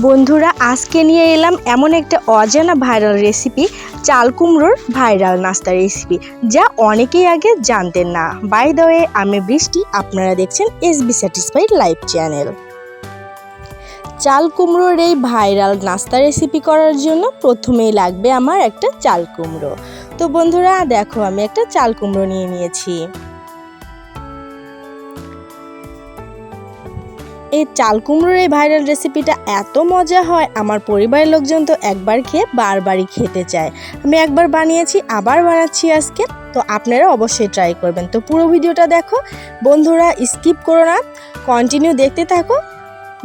বন্ধুরা, আজকে নিয়ে এলাম এমন একটা অজানা ভাইরাল রেসিপি চাল কুমড়োর ভাইরাল নাস্তা রেসিপি যা অনেকেই আগে জানতেন না। বাই দ্য আমি বৃষ্টি, আপনারা দেখছেন S B satisfied live channel চাল কুমড়োর এই ভাইরাল নাস্তা রেসিপি করার জন্য প্রথমেই লাগবে আমার একটা চাল কুমড়ো। তো বন্ধুরা, দেখো, আমি একটা চাল কুমড়ো নিয়ে নিয়েছি। এই চাল কুমড়োর এই ভাইরাল রেসিপিটা এত মজা হয়, আমার পরিবারের লোকজন তো একবার খেয়ে বারবারই খেতে চায়। আমি একবার বানিয়েছি, আবার বানাচ্ছি আজকে, তো আপনারা অবশ্যই ট্রাই করবেন। তো পুরো ভিডিওটা দেখো, বন্ধুরা স্কিপ করো না কন্টিনিউ দেখতে থাকো,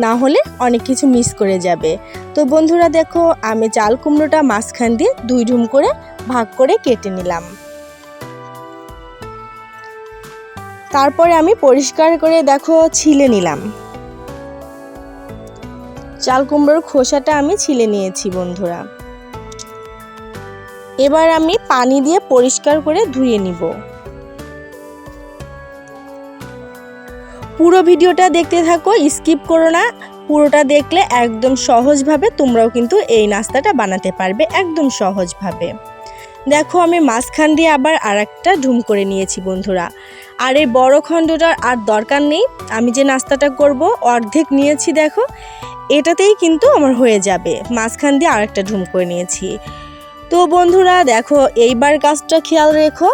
না হলে অনেক কিছু মিস করে যাবে। তো বন্ধুরা দেখো, আমি চাল কুমড়োটা মাঝখান দিয়ে দুই ঢুম করে ভাগ করে কেটে নিলাম। তারপরে আমি পরিষ্কার করে দেখো, ছিলে নিলাম। চাল কুমড়োর খোসাটা আমি ছিলে নিয়েছি, বন্ধুরা। এবার আমি পানি দিয়ে পরিষ্কার করে ধুয়ে নিব। পুরো ভিডিওটা দেখতে থাকো, স্কিপ করো না। পুরোটা দেখলে একদম সহজভাবে তোমরাও কিন্তু এই নাস্তাটা বানাতে পারবে, একদম সহজভাবে। দেখো, আমি মাঝখান দিয়ে আবার আর একটা ঢুম করে নিয়েছি, বন্ধুরা। আর এই বড় খণ্ডটার আর দরকার নেই, আমি যে নাস্তাটা করব, অর্ধেক নিয়েছি, দেখো। এটাতেই কিন্তু আমার হয়ে যাবে। মাঝখান দিয়ে আরেকটা ঢুম করে নিয়েছি। তো বন্ধুরা, দেখো, এইবার কাজটা খেয়াল রেখো।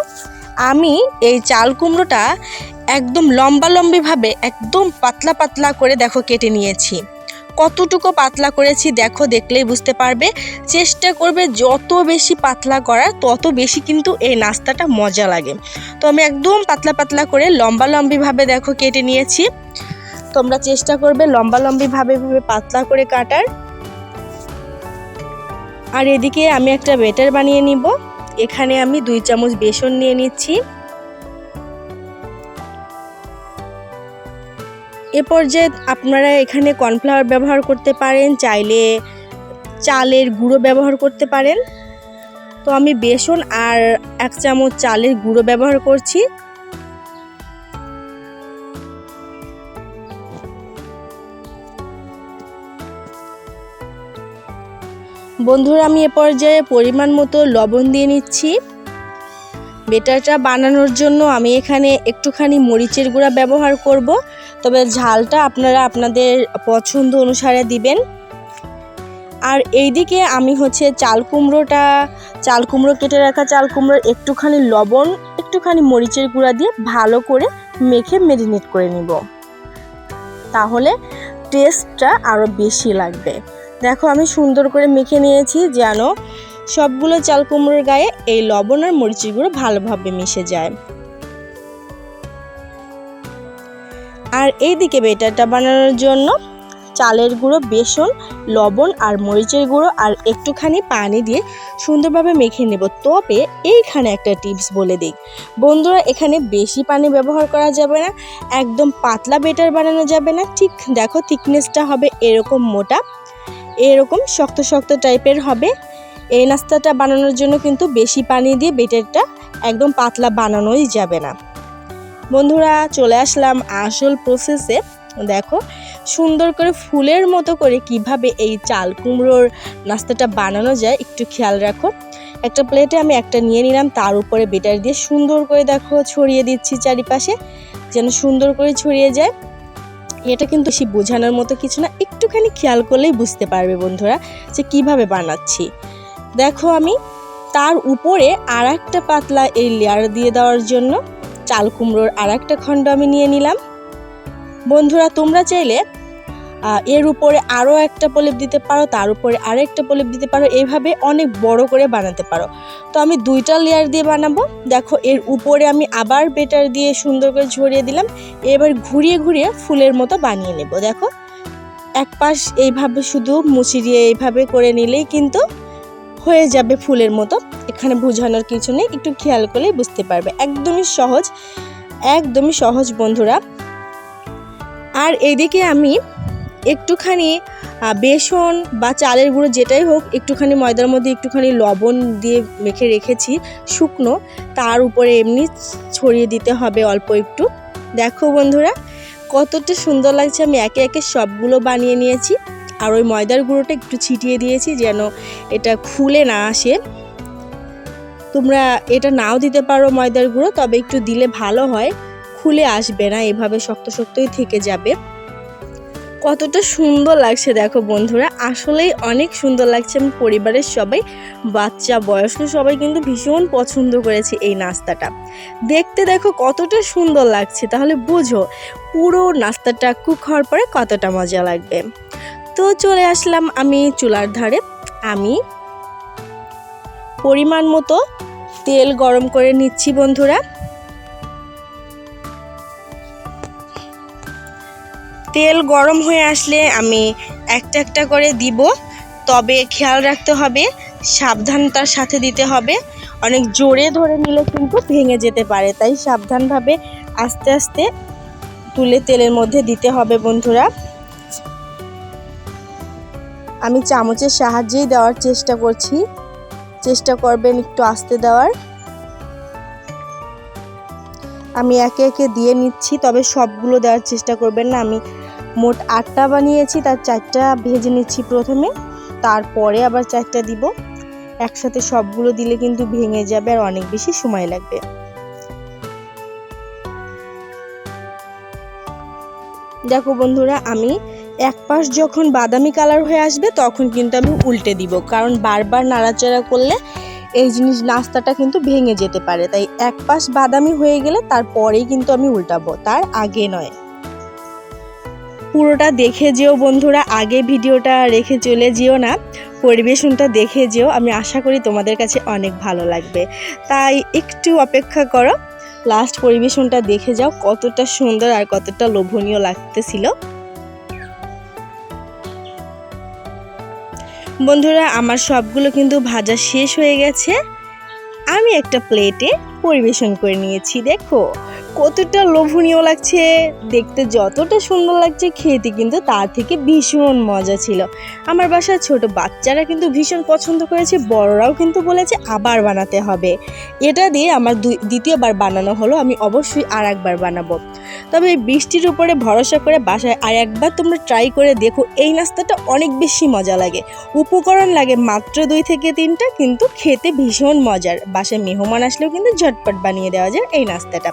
আমি এই চাল কুমড়োটা একদম লম্বা লম্বিভাবে একদম পাতলা পাতলা করে দেখো কেটে নিয়েছি। কতটুকু পাতলা করেছি দেখো, দেখলেই বুঝতে পারবে। চেষ্টা করবে যত বেশি পাতলা করার, তত বেশি কিন্তু এই নাস্তাটা মজা লাগে। তো আমি একদম পাতলা পাতলা করে লম্বা লম্বিভাবে দেখো কেটে নিয়েছি। তোমরা চেষ্টা করবে লম্বা লম্বি ভাবে ভাবে পাতলা করে কাটার। আর এদিকে আমি একটা বেটার বানিয়ে নিব। এখানে আমি দুই চামচ বেসন নিয়ে নিচ্ছি। এ পর্যায়ে আপনারা এখানে কর্নফ্লাওয়ার ব্যবহার করতে পারেন, চাইলে চালের গুঁড়ো ব্যবহার করতে পারেন। তো আমি বেসন আর এক চামচ চালের গুঁড়ো ব্যবহার করছি। বন্ধুরা, আমি এ পর্যায়ে পরিমাণ মতো লবণ দিয়ে নিচ্ছি। বেটারটা বানানোর জন্য আমি এখানে একটুখানি মরিচের গুঁড়া ব্যবহার করব। তবে ঝালটা আপনারা আপনাদের পছন্দ অনুসারে দিবেন। আর এইদিকে আমি হচ্ছে চাল কুমড়োটা, চাল কুমড়ো কেটে রাখা চাল কুমড়োর একটুখানি লবণ, একটুখানি মরিচের গুঁড়া দিয়ে ভালো করে মেখে মেরিনেট করে নিব। তাহলে টেস্টটা আরও বেশি লাগবে। দেখো, আমি সুন্দর করে মেখে নিয়েছি যেন সবগুলো চাল কুমড়োর গায়ে এই লবণ আর মরিচের গুঁড়ো ভালোভাবে মিশে যায়। আর এই দিকে বেটারটা বানানোর জন্য চালের গুঁড়ো, বেসন, লবণ আর মরিচের গুঁড়ো আর একটুখানি পানি দিয়ে সুন্দরভাবে মেখে নেব। তবে এইখানে একটা টিপস বলে দিই। বন্ধুরা, এখানে বেশি পানি ব্যবহার করা যাবে না। একদম পাতলা বেটার বানানো যাবে না। ঠিক দেখো থিকনেসটা হবে এরকম মোটা। এরকম শক্ত শক্ত টাইপের হবে। এই নাস্তাটা বানানোর জন্য কিন্তু বেশি পানি দিয়ে বেটারটা একদম পাতলা বানানোই যাবে না। বন্ধুরা, চলে আসলাম আসল প্রসেসে দেখো, সুন্দর করে ফুলের মতো করে কীভাবে এই চাল কুমড়োর নাস্তাটা বানানো যায় একটু খেয়াল রাখো। একটা প্লেটে আমি একটা নিয়ে নিলাম, তার উপরে বেটার দিয়ে সুন্দর করে দেখো ছড়িয়ে দিচ্ছি চারিপাশে, যেন সুন্দর করে ছড়িয়ে যায়। এটা কিন্তু সে বোঝানোর মতো কিছু না, একটুখানি খেয়াল করলেই বুঝতে পারবে বন্ধুরা যে কীভাবে বানাচ্ছি। দেখো আমি, তার উপরে আর একটা পাতলা এই লেয়ার দিয়ে দেওয়ার জন্য চাল কুমড়োর আর একটা খণ্ড আমি নিয়ে নিলাম। বন্ধুরা তোমরা চাইলে এর উপরে আরও একটা প্রলেপ দিতে পারো, তার উপরে আরও একটা প্রলেপ দিতে পারো এইভাবে অনেক বড় করে বানাতে পারো। তো আমি দুইটা লেয়ার দিয়ে বানাবো। দেখো, এর উপরে আমি আবার বেটার দিয়ে সুন্দর করে ঝরিয়ে দিলাম। এবার ঘুরিয়ে ঘুরিয়ে ফুলের মতো বানিয়ে নেব। দেখো, এক পাশ এইভাবে শুধু মুচিড়িয়ে এইভাবে করে নিলেই কিন্তু হয়ে যাবে ফুলের মতো। এখানে বোঝানোর কিছু নেই, একটু খেয়াল করলেই বুঝতে পারবে। একদমই সহজ একদমই সহজ বন্ধুরা। আর এইদিকে আমি একটুখানি বেসন বা চালের গুঁড়ো যেটাই হোক, একটুখানি ময়দার মধ্যে একটুখানি লবণ দিয়ে মেখে রেখেছি, শুকনো। তার উপরে এমনি ছড়িয়ে দিতে হবে অল্প একটু। দেখো বন্ধুরা, কতটা সুন্দর লাগছে। আমি একে একে সবগুলো বানিয়ে নিয়েছি। আর ওই ময়দার গুঁড়োটা একটু ছিটিয়ে দিয়েছি যেন এটা খুলে না আসে। তোমরা এটা নাও দিতে পারো ময়দার গুঁড়ো, তবে একটু দিলে ভালো হয়। খুলে আসবে না, এভাবে শক্ত শক্তই থেকে যাবে। কতটা সুন্দর লাগছে দেখো বন্ধুরা। আসলেই অনেক সুন্দর লাগছে আমার পরিবারের সবাই, বাচ্চা, বয়স্ক সবাই কিন্তু ভীষণ পছন্দ করেছে এই নাস্তাটা। দেখতে দেখো কতটা সুন্দর লাগছে, তাহলে বুঝো পুরো নাস্তাটা কুক হওয়ার পরে কতটা মজা লাগবে। তো চলে আসলাম আমি চুলার ধারে। আমি পরিমাণ মতো তেল গরম করে নিচ্ছি বন্ধুরা। তেল গরম হয়ে আসলে আমি একটা একটা করে দিব। তবে খেয়াল রাখতে হবে সাবধানতার সাথে দিতে হবে। অনেক জোরে ধরে নিলে কিন্তু ভেঙে যেতে পারে, তাই সাবধানভাবে আস্তে আস্তে তুলে তেলের মধ্যে দিতে হবে বন্ধুরা। আমি চামচের সাহায্যেই দেওয়ার চেষ্টা করছি। চেষ্টা করবেন একটু আস্তে দেওয়ার। আমি একে একে দিয়ে নিচ্ছি, তবে সবগুলো দেওয়ার চেষ্টা করবেন না। আমি মোট আটটা বানিয়েছি, তার চারটা ভেজে নিচ্ছি প্রথমে, তারপরে আবার চারটা দিব। একসাথে সবগুলো দিলে কিন্তু ভেঙে যাবে আর অনেক বেশি সময় লাগবে। দেখো বন্ধুরা, আমি এক পাশ যখন বাদামি কালার হয়ে আসবে, তখন কিন্তু আমি উল্টে দিব, কারণ বারবার নাড়াচাড়া করলে এই জিনিস নাস্তাটা কিন্তু ভেঙে যেতে পারে। তাই এক পাশ বাদামি হয়ে গেলে তারপরেই কিন্তু আমি উল্টাবো, তার আগে নয়। পুরোটা দেখে যেও বন্ধুরা, আগে ভিডিওটা রেখে চলে যেও না, পরিবেশনটা দেখে যেও, আমি আশা করি তোমাদের কাছে অনেক ভালো লাগবে। তাই একটু অপেক্ষা করো লাস্ট পরিবেশনটা দেখে যাও, কতটা সুন্দর আর কতটা লোভনীয় লাগতেছিল। বন্ধুরা, আমার সবগুলো কিন্তু ভাজা শেষ হয়ে গেছে। আমি একটা প্লেটে পরিবেশন করে নিয়েছি, দেখো। কতটা লোভনীয় লাগছে। দেখতে যতটা সুন্দর লাগছে, খেতে কিন্তু তার থেকে ভীষণ মজা ছিল। আমার বাসার ছোট বাচ্চারা কিন্তু ভীষণ পছন্দ করেছে, বড়রাও কিন্তু বলেছে আবার বানাতে হবে। এটা দিয়ে আমার দ্বিতীয়বার বানানো হলো, আমি অবশ্যই আর একবার বানাবো। তবে বৃষ্টির উপরে ভরসা করে বাসায় আর একবার তোমরা ট্রাই করে দেখো, এই নাস্তাটা অনেক বেশি মজা লাগে। উপকরণ লাগে মাত্র দুই থেকে তিনটা, কিন্তু খেতে ভীষণ মজার। বাসায় মেহমান আসলেও কিন্তু ঝটপট বানিয়ে দেওয়া যায় এই নাস্তাটা।